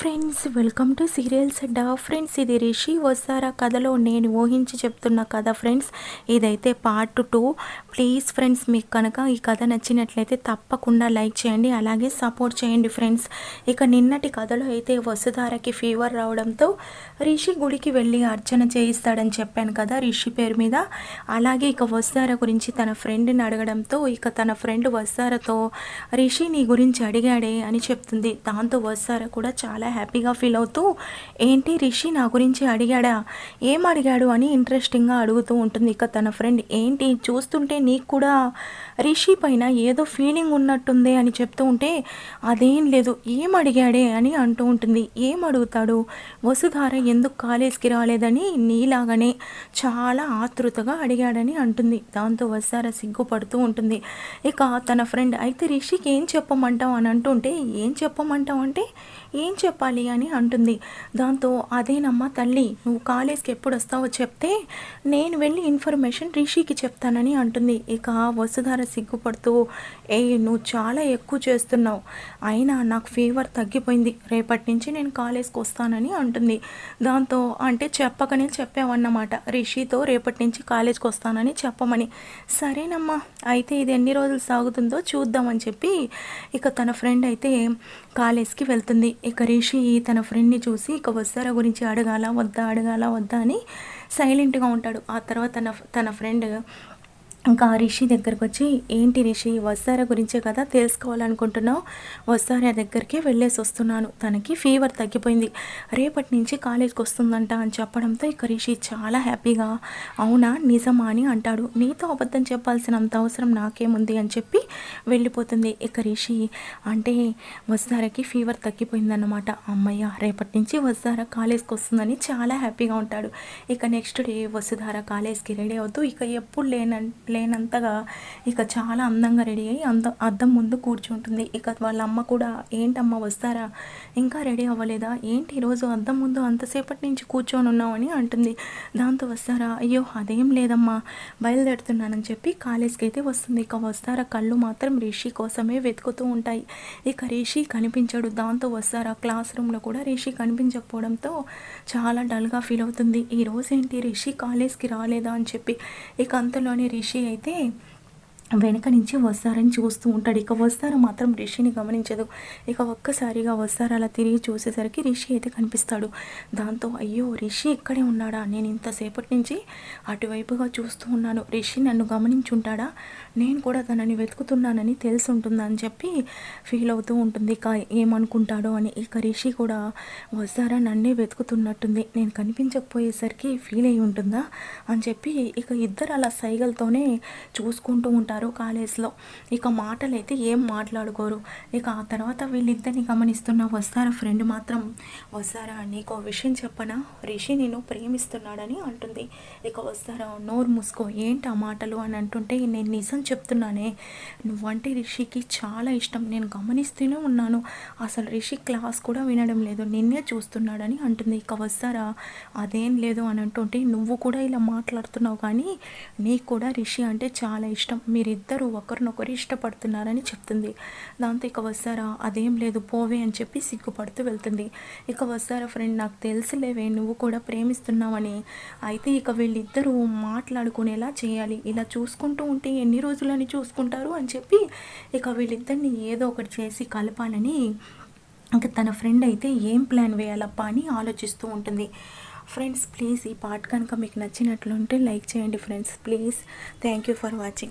Friends welcome to serials డా friends ఇది రిషి వస్తారా కథలో? నేను ఊహించి చెప్తున్న కథ ఫ్రెండ్స్ ఇదైతే పార్ట్ టూ ప్లీజ్ ఫ్రెండ్స్ మీకు కనుక ఈ కథ నచ్చినట్లయితే తప్పకుండా లైక్ చేయండి అలాగే సపోర్ట్ చేయండి ఫ్రెండ్స్ ఇక నిన్నటి కథలో అయితే వసుధారకి ఫీవర్ రావడంతో రిషి గుడికి వెళ్ళి అర్చన చేయిస్తాడని చెప్పాను కదా రిషి పేరు మీద. అలాగే ఇక వసుధార గురించి తన ఫ్రెండ్ని అడగడంతో ఇక తన ఫ్రెండ్ వస్తారతో రిషి నీ గురించి అడిగాడే అని చెప్తుంది. దాంతో వస్తార కూడా చాలా హ్యాపీగా ఫీల్ అవుతూ ఏంటి రిషి నా గురించి అడిగాడా? ఏం అడిగాడు? అని ఇంట్రెస్టింగ్గా అడుగుతూ ఉంటుంది ఇక తన ఫ్రెండ్ ఏంటి? చూస్తుంటే నీకు కూడా రిషి పైన ఏదో ఫీలింగ్ ఉన్నట్టుంది అని చెప్తూ ఉంటే అదేం లేదు ఏం అడిగాడే? అని అంటూ ఉంటుంది. ఏం అడుగుతాడు? వసుధార ఎందుకు కాలేజ్కి రాలేదని నీలాగానే చాలా ఆతృతగా అడిగాడని అంటుంది. దాంతో వసుధార సిగ్గుపడుతూ ఉంటుంది. ఇక తన ఫ్రెండ్ అయితే రిషికి ఏం చెప్పమంటావు? అని అంటుంటే ఏం చెప్పమంటావు అంటే ఏం చెప్పాలి? అని అంటుంది. దాంతో అదేనమ్మా తల్లి నువ్వు కాలేజ్కి ఎప్పుడు వస్తావో చెప్తే నేను వెళ్ళి ఇన్ఫర్మేషన్ రిషికి చెప్తానని అంటుంది. ఇక వసుధార సిగ్గుపడుతూ ఏ నువ్వు చాలా ఎక్కువ చేస్తున్నావు. అయినా నాకు ఫీవర్ తగ్గిపోయింది. రేపటి నుంచి నేను కాలేజ్కి వస్తానని అంటుంది. దాంతో అంటే చెప్పకనే చెప్పావన్నమాట. రిషితో రేపటి నుంచి కాలేజ్కి వస్తానని చెప్పమని. సరేనమ్మా అయితే ఇది ఎన్ని రోజులు సాగుతుందో చూద్దామని చెప్పి ఇక తన ఫ్రెండ్ అయితే కాలేజ్కి వెళ్తుంది. ఇక రిషి తన ఫ్రెండ్ని చూసి ఇక వస్తారా గురించి అడగాల? వద్దా? అడగాల? వద్దా? అని సైలెంట్గా ఉంటాడు. ఆ తర్వాత తన తన ఫ్రెండ్ ఇంకా రిషి దగ్గరకు వచ్చి ఏంటి రిషి వస్తారా గురించే కదా తెలుసుకోవాలనుకుంటున్నావు? వస్తారా దగ్గరికి వెళ్ళేసి వస్తున్నాను. తనకి ఫీవర్ తగ్గిపోయింది. రేపటి నుంచి కాలేజ్కి వస్తుందంట అని చెప్పడంతో ఇక రిషి చాలా హ్యాపీగా అవునా నిజమా అని అంటాడు. నీతో అబద్ధం చెప్పాల్సినంత అవసరం నాకేముంది అని చెప్పి వెళ్ళిపోతుంది. ఇక రిషి అంటే వస్తారకి ఫీవర్ తగ్గిపోయిందన్నమాట. అమ్మయ్య రేపటి నుంచి వస్తారా కాలేజ్కి వస్తుందని చాలా హ్యాపీగా ఉంటాడు. ఇక నెక్స్ట్ డే వసుధార కాలేజ్కి రెడీ అవుతూ ఇక ఎప్పుడు లేనంటే లేనంతగా ఇక చాలా అందంగా రెడీ అయ్యి అంత అద్దం ముందు కూర్చుంటుంది. ఇక వాళ్ళ అమ్మ కూడా ఏంటమ్మ వస్తారా? ఇంకా రెడీ అవ్వలేదా? ఏంటి ఈరోజు అద్దం ముందు అంతసేపటి నుంచి కూర్చొని ఉన్నామని అంటుంది. దాంతో వస్తారా? అయ్యో అదేం లేదమ్మా. బయలుదేరుతున్నానని చెప్పి కాలేజ్కి అయితే వస్తుంది. ఇక వస్తారా? కళ్ళు మాత్రం రిషి కోసమే వెతుకుతూ ఉంటాయి. ఇక రిషి కనిపించాడు. దాంతో వస్తారా? క్లాస్ రూమ్లో కూడా రిషి కనిపించకపోవడంతో చాలా డల్గా ఫీల్ అవుతుంది. ఈరోజు ఏంటి రిషి కాలేజ్కి రాలేదా? అని చెప్పి ఇక అంతలోనే రిషి అయితే వెనక నుంచి వస్తారని చూస్తూ ఉంటాడు. ఇక వస్తారు మాత్రం రిషిని గమనించదు. ఇక ఒక్కసారిగా వస్తారు. అలా తిరిగి చూసేసరికి రిషి అయితే కనిపిస్తాడు. దాంతో అయ్యో రిషి ఇక్కడే ఉన్నాడా? నేను ఇంతసేపటి నుంచి అటువైపుగా చూస్తూ ఉన్నాను. రిషి నన్ను గమనించుంటాడా? నేను కూడా తనని వెతుకుతున్నానని తెలిసి ఉంటుందా అని చెప్పి ఫీల్ అవుతూ ఉంటుంది. ఇక ఏమనుకుంటాడో అని ఇక రిషి కూడా వస్తారా? నన్నే వెతుకుతున్నట్టుంది. నేను కనిపించకపోయేసరికి ఫీల్ అయి ఉంటుందా? అని చెప్పి ఇక ఇద్దరు అలా సైగలతోనే చూసుకుంటూ ఉంటారు. ఉంటారు కాలేజ్లో. ఇక మాటలు అయితే ఏం మాట్లాడుకోరు. ఇక ఆ తర్వాత వీళ్ళిద్దరిని గమనిస్తున్న వస్తారా ఫ్రెండ్ మాత్రం వస్తారా నీకు విషయం చెప్పనా? రిషి నేను ప్రేమిస్తున్నాడని అంటుంది. ఇక వస్తారా? నోరు మూసుకో ఏంటి ఆ మాటలు? అని అంటుంటే నేను నిజం చెప్తున్నానే. నువ్వంటే రిషికి చాలా ఇష్టం. నేను గమనిస్తూనే ఉన్నాను. అసలు రిషి క్లాస్ కూడా వినడం లేదు. నిన్నే చూస్తున్నాడని అంటుంది. ఇక వస్తారా? అదేం లేదు అని అంటుంటే నువ్వు కూడా ఇలా మాట్లాడుతున్నావు కానీ నీకు కూడా రిషి అంటే చాలా ఇష్టం. మీరు వీరిద్దరూ ఒకరినొకరు ఇష్టపడుతున్నారని చెప్తుంది. దాంతో ఇక వస్తారా అదేం లేదు పోవే అని చెప్పి సిగ్గుపడుతూ వెళ్తుంది. ఇక వస్తారా ఫ్రెండ్ నాకు తెలిసిలేవే నువ్వు కూడా ప్రేమిస్తున్నావని. అయితే ఇక వీళ్ళిద్దరూ మాట్లాడుకునేలా చేయాలి. ఇలా చూసుకుంటూ ఉంటే ఎన్ని రోజులని చూసుకుంటారు అని చెప్పి ఇక వీళ్ళిద్దరిని ఏదో ఒకటి చేసి కలపాలని ఇంకా తన ఫ్రెండ్ అయితే ఏం ప్లాన్ వేయాలప్పా అని ఆలోచిస్తూ ఉంటుంది. ఫ్రెండ్స్ ప్లీజ్ ఈ పాట కనుక మీకు నచ్చినట్లుంటే లైక్ చేయండి friends. Please thank you for watching.